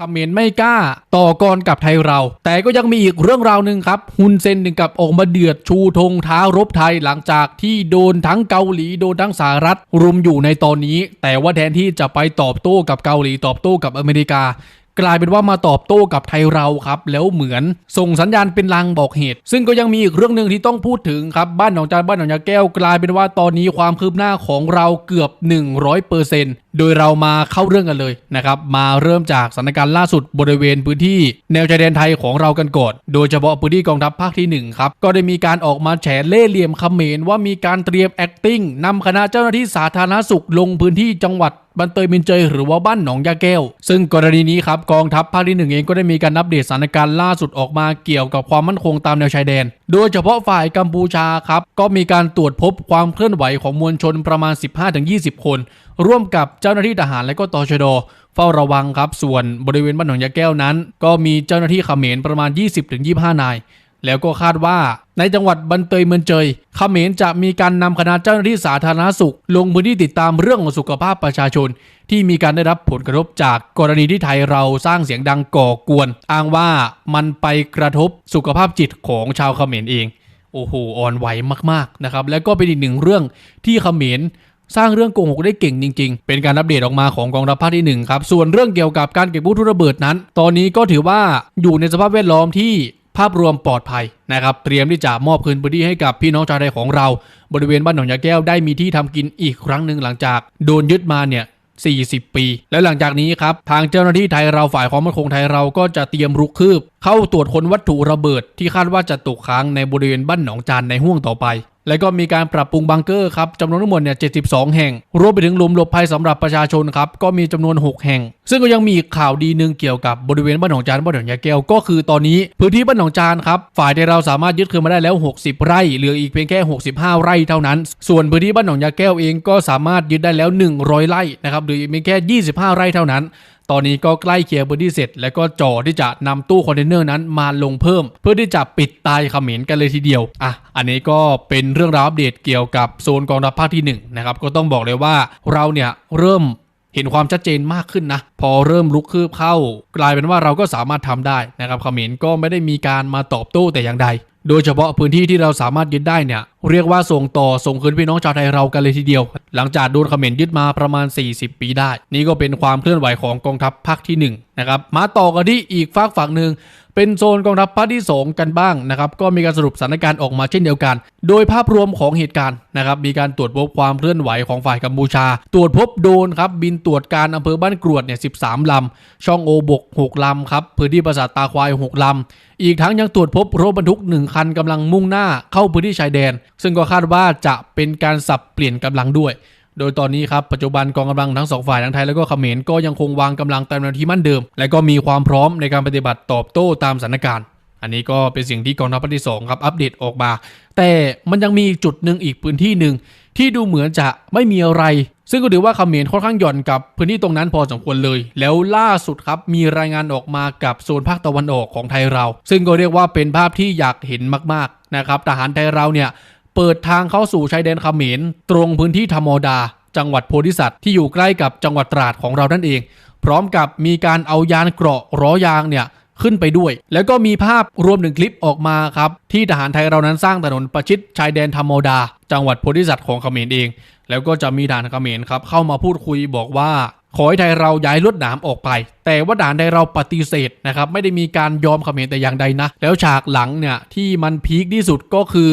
คอมเขมนต์ไม่กล้าต่อกรกับไทยเรา แต่ก็ยังมีอีกเรื่องราวหนึ่งครับฮุนเซนถึงกับออกมาเดือดชูธงท้ารบไทยหลังจากที่โดนทั้งเกาหลีโดนทั้งสหรัฐรุมอยู่ในตอนนี้ แต่ว่าแทนที่จะไปตอบโต้กับเกาหลีตอบโต้กับอเมริกา กลายเป็นว่ามาตอบโต้กับไทยเราครับ แล้วเหมือนส่งสัญญาณเป็นลางบอกเหตุ ซึ่งก็ยังมีอีกเรื่องหนึ่งที่ต้องพูดถึงครับ บ้านหนองจานบ้านหนองยาแก้วกลายเป็นว่าตอนนี้ความคืบหน้าของเราเกือบ 100%โดยเรามาเข้าเรื่องกันเลยนะครับ มาเริ่มจากสถานการณ์ล่าสุดบริเวณพื้นที่ แนวชายแดนไทยของเรากันก่อน โดยเฉพาะพื้นที่กองทัพภาคที่หนึ่งครับ ก็ได้มีการออกมาแฉเล่ห์เหลี่ยมเขมรว่ามีการเตรียม acting นำคณะเจ้าหน้าที่สาธารณสุขลงพื้นที่จังหวัด บันเตยมินเจยหรือว่าบ้านหนองยาแก้ว ซึ่งกรณีนี้ครับกองทัพภาคที่หนึ่งเองก็ได้มีการอัปเดตสถานการณ์ล่าสุดออกมาเกี่ยวกับความมั่นคงตามแนวชายแดน โดยเฉพาะฝ่ายกัมพูชาครับก็มีการตรวจพบความเคลื่อนไหวของมวลชนประมาณ 15-20 คน ร่วมกับเจ้าหน้าที่ทหารและก็ตชดเฝ้าระวังครับ ส่วนบริเวณบ้านหนองยาแก้วนั้น ก็มีเจ้าหน้าที่เขมรประมาณ 20-25 นาย แล้วก็คาดว่า ในจังหวัดบันเตยเมืองเจยเขมรจะมีการนำคณะเจ้าหน้าที่สาธารณสุข ลงพื้นที่ติดตามเรื่องของสุขภาพประชาชน ที่มีการได้รับผลกระทบจากกรณีที่ไทยเราสร้างเสียงดังก่อกวน อ้างว่ามันไปกระทบสุขภาพจิตของชาวเขมรเองโอ้โหอ่อนไหวมากๆนะครับแล้วก็เป็นอีกหนึ่งเรื่องที่เขมรสร้างเรื่องโกหกได้เก่งจริง ๆ เป็นการอัปเดตออกมาของกองทัพภาคที่1ครับ ส่วนเรื่องเกี่ยวกับการเก็บวัตถุระเบิดนั้น ตอนนี้ก็ถือว่าอยู่ในสภาพแวดล้อมที่ ภาพรวมปลอดภัยนะครับ เตรียมที่จะมอบคืนพื้นที่ให้กับพี่น้องชาวไทยของเรา บริเวณบ้านหนองยาแก้วได้มีที่ทำกินอีกครั้งหนึ่งหลังจากโดนยึดมาเนี่ย40 ปี แล้วหลังจากนี้ครับ ทางเจ้าหน้าที่ไทยเราฝ่ายความมั่นคงไทยเราก็จะเตรียมรุกคืบ เข้าตรวจค้นวัตถุระเบิดที่คาดว่าจะตกค้างในบริเวณบ้านหนองจานในห่วงต่อไป แล้วก็มีการปรับปรุงบังเกอร์ครับจำนวนทั้งหมดเนี่ย 72 แห่ง รวมไปถึงหลุมหลบภัยสำหรับประชาชนครับ ก็มีจำนวน 6 แห่ง ซึ่งก็ยังมีข่าวดีหนึ่งเกี่ยวกับบริเวณบ้านหนองจานบ้านหนองยาแก้ว ก็คือตอนนี้พื้นที่บ้านหนองจานครับ ฝ่ายที่เราสามารถยึดคืนมาได้แล้ว 60 ไร่ เหลืออีกเพียงแค่ 65 ไร่เท่านั้น ส่วนพื้นที่บ้านหนองยาแก้วเองก็สามารถยึดได้แล้ว 100 ไร่นะครับหลืออีกเพียงแค่ 25 ไร่เท่านั้นตอนนี้ก็ใกล้เคลียร์พื้นที่เสร็จ แล้วก็จ่อที่จะนำตู้คอนเทนเนอร์นั้นมาลงเพิ่ม เพื่อที่จะปิดตายเขมรกันเลยทีเดียวอะอันนี้ก็เป็นเรื่องราวอัปเดตเกี่ยวกับโซนกองทัพภาคที่1นะครับก็ต้องบอกเลยว่าเราเนี่ยเริ่มเห็นความชัดเจนมากขึ้นนะ พอเริ่มลุกคืบเข้า กลายเป็นว่าเราก็สามารถทำได้นะครับเขมรก็ไม่ได้มีการมาตอบโต้แต่อย่างใด โดยเฉพาะพื้นที่ที่เราสามารถยึดได้เนี่ยเรียกว่าส่งต่อส่งคืนพี่น้องชาวไทยเรากันเลยทีเดียว หลังจากโดนเขมรยึดมาประมาณ 40 ปีได้ นี่ก็เป็นความเคลื่อนไหวของกองทัพภาคที่1นะครับมาต่อกันที่อีกฝากฝั่งหนึ่ง เป็นโซนกองทัพภาคที่ 2 กันบ้างนะครับก็มีการสรุปสถานการณ์ออกมาเช่นเดียวกัน โดยภาพรวมของเหตุการณ์นะครับมีการตรวจพบความเคลื่อนไหวของฝ่ายกัมพูชา ตรวจพบโดรนครับบินตรวจการอำเภอบ้านกรวดเนี่ย13ลำ ช่องโอบก 6 ลำครับพื้นที่ปราสาทตาควาย 6 ลำ อีกทั้งยังตรวจพบรถบรรทุก 1 คันกำลังมุ่งหน้าเข้าพื้นที่ชายแดน ซึ่งก็คาดว่าจะเป็นการสับเปลี่ยนกำลังด้วย โดยตอนนี้ครับปัจจุบันกองกำลังทั้งสองฝ่ายทั้งไทยและก็เขมรก็ยังคงวางกำลังตามแนวที่มั่นเดิม และก็มีความพร้อมในการปฏิบัติตอบโต้ตามสถานการณ์ อันนี้ก็เป็นสิ่งที่กองทัพภาคที่สองครับอัปเดตออกมา แต่มันยังมีจุดหนึ่งอีกพื้นที่หนึ่งที่ดูเหมือนจะไม่มีอะไร ซึ่งก็ถือว่าเขมรค่อนข้างหย่อนกับพื้นที่ตรงนั้นพอสมควรเลย แล้วล่าสุดครับมีรายงานออกมากับโซนภาคตะวันออกของไทยเรา ซึ่งก็เรียกว่าเป็นภาพที่อยากเห็นมากๆนะครับทหารไทยเราเนี่ย เปิดทางเข้าสู่ชายแดนเขมร ตรงพื้นที่ธรรมดา จังหวัดโพธิสัตว์ที่อยู่ใกล้กับจังหวัดตราดของเรานั่นเอง พร้อมกับมีการเอายานเกราะล้อยางเนี่ยขึ้นไปด้วย แล้วก็มีภาพรวมถึงคลิปออกมาครับ ที่ทหารไทยเรานั้นสร้างถนนประชิดชายแดนธรรมดา จังหวัดโพธิสัตว์ของเขมรเอง แล้วก็จะมีด่านเขมรครับเข้ามาพูดคุยบอกว่าขอให้ไทยเราย้ายลวดหนามออกไป แต่ว่าด่านไทยเราปฏิเสธนะครับ ไม่ได้มีการยอมเขมรแต่อย่างใดนะ แล้วฉากหลังเนี่ยที่มันพีคที่สุดก็คือ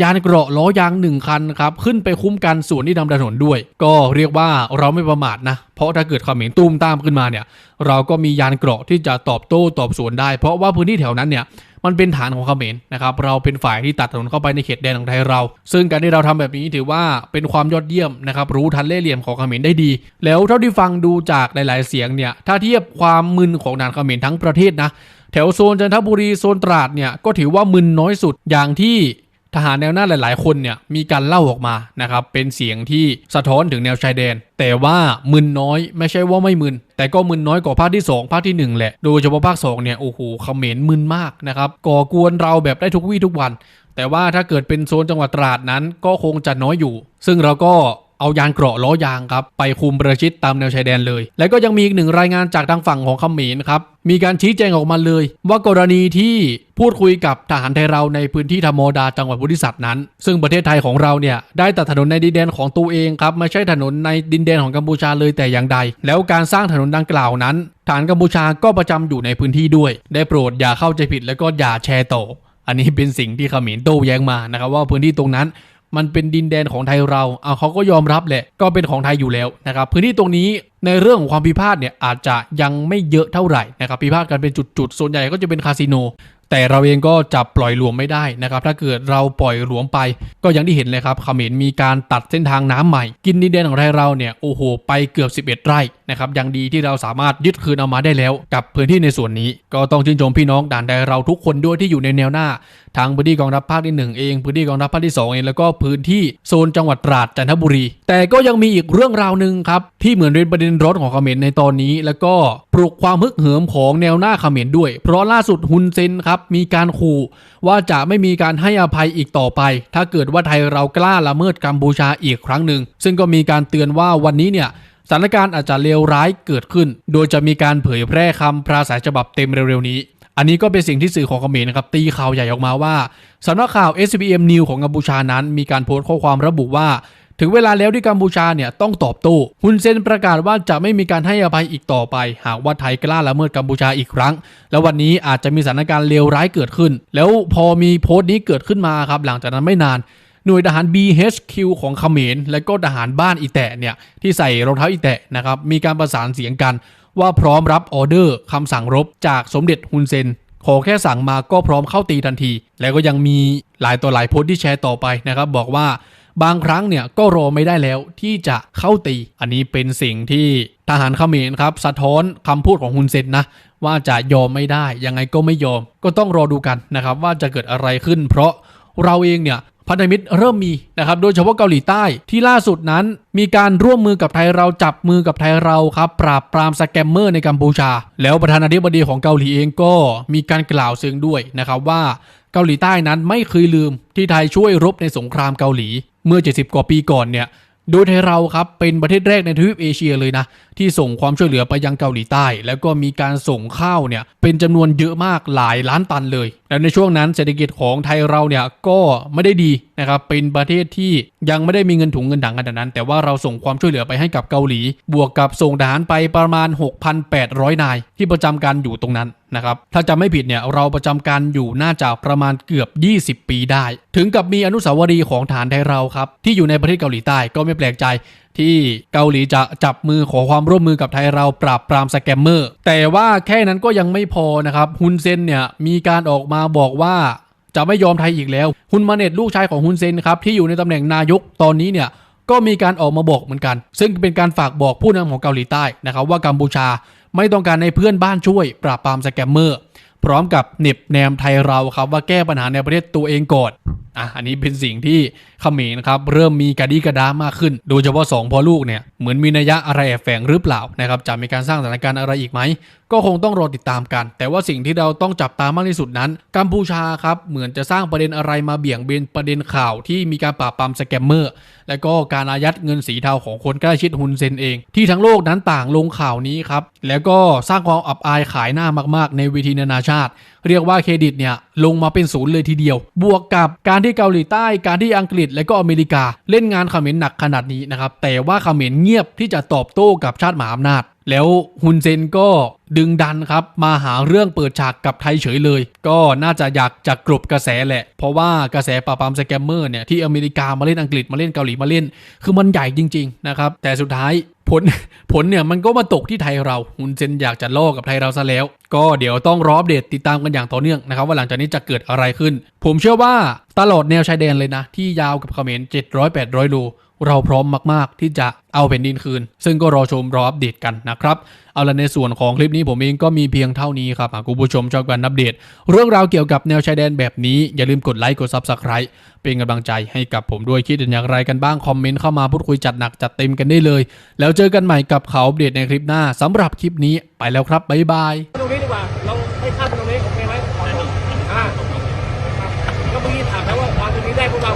ยานเกราะล้อยางหนึ่งคันครับขึ้นไปคุ้มกันส่วนที่นำถนนด้วย ก็เรียกว่าเราไม่ประมาทนะ เพราะถ้าเกิดเขมรตุ้มตามขึ้นมาเนี่ย เราก็มียานเกราะที่จะตอบโต้ตอบสวนได้ เพราะว่าพื้นที่แถวนั้นเนี่ยมันเป็นฐานของเขมรนะครับ เราเป็นฝ่ายที่ตัดถนนเข้าไปในเขตแดนของไทยเรา ซึ่งการที่เราทำแบบนี้ถือว่าเป็นความยอดเยี่ยมนะครับ รู้ทันเล่เหลี่ยมของเขมรได้ดี แล้วเท่าที่ฟังดูจากหลาย ๆ เสียงเนี่ย ถ้าเทียบความมึนของด่านเขมรทั้งประเทศนะ แถวโซนจันทบุรีโซนตราดเนี่ยก็ถือว่ามึนน้อยสุดอย่างที่ ทหารแนวหน้าหลาย ๆ คนเนี่ยมีการเล่าออกมานะครับเป็นเสียงที่สะท้อนถึงแนวชายแดน แต่ว่ามึนน้อยไม่ใช่ว่าไม่มึน แต่ก็มึนน้อยกว่าภาคที่ 2 ภาคที่ 1 แหละ โดยเฉพาะภาค2เนี่ยโอ้โหเขมรมึนมากนะครับก่อกวนเราแบบได้ทุกวี่ทุกวัน แต่ว่าถ้าเกิดเป็นโซนจังหวัดตราดนั้นก็คงจะน้อยอยู่ ซึ่งเราก็ เอายานเกราะล้อยางครับไปคุมประชิดตามแนวชายแดนเลย และก็ยังมีอีกหนึ่งรายงานจากทางฝั่งของขมิรครับมีการชี้แจงออกมาเลย ว่ากรณีที่พูดคุยกับทหารไทยเราในพื้นที่ธรรมดาจังหวัดบุรีสัตว์นั้น ซึ่งประเทศไทยของเราเนี่ยได้ตัดถนนในดินแดนของตัวเองครับไม่ใช่ถนนในดินแดนของกัมพูชาเลยแต่อย่างใด แล้วการสร้างถนนดังกล่าวนั้น ฐานกัมพูชาก็ประจำอยู่ในพื้นที่ด้วย ได้โปรดอย่าเข้าใจผิดแล้วก็อย่าแชร์ต่ออันนี้เป็นสิ่งที่ขมิรโต้แย้งมานะครับว่าพื้นที่ตรงนั้น มันเป็นดินแดนของไทยเราเอาเขาก็ยอมรับแหละ ก็เป็นของไทยอยู่แล้วนะครับพื้นที่ตรงนี้ในเรื่องของความพิพาทเนี่ยอาจจะยังไม่เยอะเท่าไหร่นะครับพิพาทกันเป็นจุดๆส่วนใหญ่ก็จะเป็นคาสิโน แต่เราเองก็จับปล่อยหลวมไม่ได้นะครับ ถ้าเกิดเราปล่อยหลวมไป ก็อย่างที่เห็นเลยครับเขมรมีการตัดเส้นทางน้ำใหม่ กินดินแดนของไทยเราเนี่ยโอ้โหไปเกือบ 11 ไร่นะครับยังดีที่เราสามารถยึดคืนเอามาได้แล้ว กับพื้นที่ในส่วนนี้ ก็ต้องชื่นชมพี่น้องด่านแดเราทุกคนด้วยที่อยู่ในแนวหน้าทางพื้นที่กองทัพภาคที่หนึ่งเองพื้นที่กองทัพภาคที่สองเองแล้วก็พื้นที่โซนจังหวัดตราดจันทบุรี แต่ก็ยังมีอีกเรื่องราวหนึ่งครับที่เหมือนเป็นประเด็นร้อนของเขมรในตอนนี้ แล้วก็ปลุกความฮึกเหิมของแนวหน้าเขมรด้วย เพราะล่าสุดฮุนเซนครับมีการขู่ว่าจะไม่มีการให้อภัยอีกต่อไป ถ้าเกิดว่าไทยเรากล้าละเมิดกัมพูชาอีกครั้งหนึ่ง ซึ่งก็มีการเตือนว่าวันนี้เนี่ยสถานการณ์อาจจะเลวร้ายเกิดขึ้น โดยจะมีการเผยแพร่คำปราศัยฉบับเต็มเร็วๆนี้ อันนี้ก็เป็นสิ่งที่สื่อของเขมรนะครับตีข่าวใหญ่ออกมาว่าสำนักข่าว SBM News ของกัมพูชานั้น มีการโพสต์ข้อความระบุว่า ถึงเวลาแล้วที่กัมพูชาเนี่ยต้องตอบโต้ฮุนเซนประกาศว่าจะไม่มีการให้อภัยอีกต่อไป หากว่าไทยกล้าละเมิดกัมพูชาอีกครั้ง แล้ววันนี้อาจจะมีสถานการณ์เลวร้ายเกิดขึ้น แล้วพอมีโพสต์นี้เกิดขึ้นมาครับ หลังจากนั้นไม่นานหน่วยทหาร BHQ ของเขมร และก็ทหารบ้านอีแตะเนี่ยที่ใส่รองเท้าอีแตะนะครับมีการประสานเสียงกัน ว่าพร้อมรับออเดอร์คำสั่งรบจากสมเด็จฮุนเซนขอแค่สั่งมาก็พร้อมเข้าตีทันที แล้วก็ยังมีหลายต่อหลายโพสต์ที่แชร์ต่อไปนะครับบอกว่า บางครั้งเนี่ยก็รอไม่ได้แล้วที่จะเข้าตี อันนี้เป็นสิ่งที่ทหารเขมรครับสะท้อนคำพูดของฮุนเซนนะว่าจะยอมไม่ได้ ยังไงก็ไม่ยอม ก็ต้องรอดูกันนะครับว่าจะเกิดอะไรขึ้น เพราะเราเองเนี่ยพันธมิตรเริ่มมีนะครับโดยเฉพาะเกาหลีใต้ที่ล่าสุดนั้น มีการร่วมมือกับไทยเราจับมือกับไทยเราครับ ปราบปรามสแกมเมอร์ในกัมพูชา แล้วประธานาธิบดีของเกาหลีเองก็มีการกล่าวซึ้งด้วยนะครับว่าเกาหลีใต้นั้นไม่เคยลืมที่ไทยช่วยรบในสงครามเกาหลี เมื่อ 70 กว่าปีก่อนเนี่ยโดยไทยเราครับเป็นประเทศแรกในทวีปเอเชียเลยนะ ที่ส่งความช่วยเหลือไปยังเกาหลีใต้ แล้วก็มีการส่งข้าวเนี่ยเป็นจำนวนเยอะมากหลายล้านตันเลยแล้วในช่วงนั้นเศรษฐกิจของไทยเราเนี่ยก็ไม่ได้ดีนะครับเป็นประเทศที่ยังไม่ได้มีเงินถุงเงินถังขนาดนั้น แต่ว่าเราส่งความช่วยเหลือไปให้กับเกาหลี บวกกับส่งทหารไปประมาณ 6,800 นาย ที่ประจำการอยู่ตรงนั้นนะครับถ้าจำไม่ผิดเนี่ยเราประจำการอยู่น่าจะประมาณเกือบ 20 ปีได้ ถึงกับมีอนุสาวรีย์ของฐานไทยเราครับที่อยู่ในประเทศเกาหลีใต้ก็ไม่แปลกใจ ที่เกาหลีจะจับมือขอความร่วมมือกับไทยเราปราบปรามสแกมเมอร์ แต่ว่าแค่นั้นก็ยังไม่พอนะครับฮุนเซนเนี่ยมีการออกมาบอกว่าจะไม่ยอมไทยอีกแล้ว ฮุนมาเน็ตลูกชายของฮุนเซนครับที่อยู่ในตำแหน่งนายกตอนนี้เนี่ยก็มีการออกมาบอกเหมือนกัน ซึ่งเป็นการฝากบอกผู้นำของเกาหลีใต้นะครับว่ากัมพูชาไม่ต้องการให้เพื่อนบ้านช่วย ปราบปรามสแกมเมอร์ พร้อมกับเหน็บแนมไทยเราครับว่าแก้ปัญหาในประเทศตัวเองก่อน อะอันนี้เป็นสิ่งที่เขมรครับเริ่มมีกระดีกระดามากขึ้น โดยเฉพาะสองพ่อลูกเนี่ยเหมือนมีนัยยะอะไรแอบแฝงหรือเปล่านะครับจะมีการสร้างสถานการณ์อะไรอีกไหม ก็คงต้องรอติดตามกัน แต่ว่าสิ่งที่เราต้องจับตามากที่สุดนั้น กัมพูชาครับเหมือนจะสร้างประเด็นอะไรมาเบี่ยงเบนประเด็นข่าวที่มีการปราบปรามสแกมเมอร์และก็การอายัดเงินสีเทาของคนใกล้ชิดฮุนเซนเอง ที่ทั้งโลกนั้นต่างลงข่าวนี้ครับแล้วก็สร้างความอับอายขายหน้ามาก ๆ ในเวทีนานาชาติ เรียกว่าเครดิตเนี่ยลงมาเป็นศูนย์เลยทีเดียว บวกกับการที่เกาหลีใต้การที่อังกฤษและก็อเมริกา เล่นงานเขมรหนักขนาดนี้นะครับแต่ว่าเขมรเงียบที่จะตอบโต้กับชาติมหาอำนาจ แล้วฮุนเซนก็ดึงดันครับมาหาเรื่องเปิดฉากกับไทยเฉยเลย ก็น่าจะอยากจะกลบกระแสแหละ เพราะว่ากระแสปราบปรามสแกมเมอร์เนี่ยที่อเมริกามาเล่นอังกฤษมาเล่นเกาหลีมาเล่น คือมันใหญ่จริง ๆ นะครับ แต่สุดท้าย ผลผลเนี่ยมันก็มาตกที่ไทยเราฮุนเซนอยากจะล่อกับไทยเราซะแล้ว ก็เดี๋ยวต้องรออัปเดตติดตามกันอย่างต่อเนื่องนะครับ ว่าหลังจากนี้จะเกิดอะไรขึ้น ผมเชื่อว่าตลอดแนวชายแดนเลยนะ ที่ยาวกับเขมร700-800โล เราพร้อมมาก ๆ ที่จะเอาแผ่นดินคืน ซึ่งก็รอชมรออัปเดตกันนะครับ เอาละในส่วนของคลิปนี้ผมเองก็มีเพียงเท่านี้ครับหากคุณผู้ชมชอบการอัปเดต เรื่องราวเกี่ยวกับแนวชายแดนแบบนี้ อย่าลืมกดไลค์กด Subscribe เป็นกำลังใจให้กับผมด้วยคิดเห็นอย่างไรกันบ้าง คอมเมนต์เข้ามาพูดคุยจัดหนักจัดเต็มกันได้เลย แล้วเจอกันใหม่กับเขาอัปเดตในคลิปหน้าสำหรับคลิปนี้ไปแล้วครับบ๊ายบายตรงนี้ดีกว่าเราให้ข้ามตรงนี้โอเคไหมอ่าก็เมื่อกี้ถามแล้วว่าตรงนี้ได้พวกเรา